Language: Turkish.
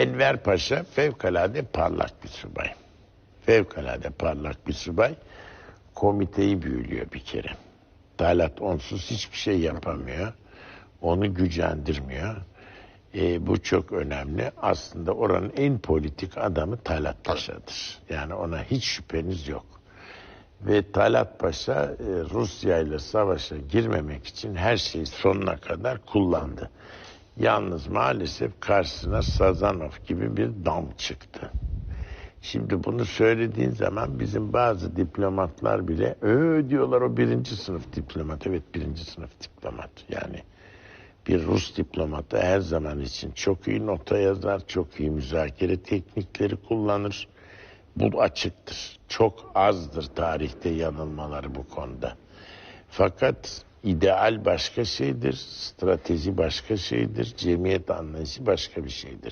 Enver Paşa fevkalade parlak bir subay. Fevkalade parlak bir subay. Komiteyi büyülüyor bir kere. Talat onsuz hiçbir şey yapamıyor. Onu gücendirmiyor. E, bu çok önemli. Aslında oranın en politik adamı Talat Paşa'dır. Yani ona hiç şüpheniz yok. Ve Talat Paşa e, Rusya ile savaşa girmemek için her şeyi sonuna kadar kullandı. Yalnız maalesef karşısına Sazanov gibi bir dam çıktı. Şimdi bunu söylediğin zaman bizim bazı diplomatlar bile öö diyorlar o birinci sınıf diplomat. Evet birinci sınıf diplomat. Yani bir Rus diplomatı her zaman için çok iyi nota yazar, çok iyi müzakere teknikleri kullanır. Bu açıktır. Çok azdır tarihte yanılmaları bu konuda. Fakat ideal başka şeydir, strateji başka şeydir, cemiyet anlayışı başka bir şeydir.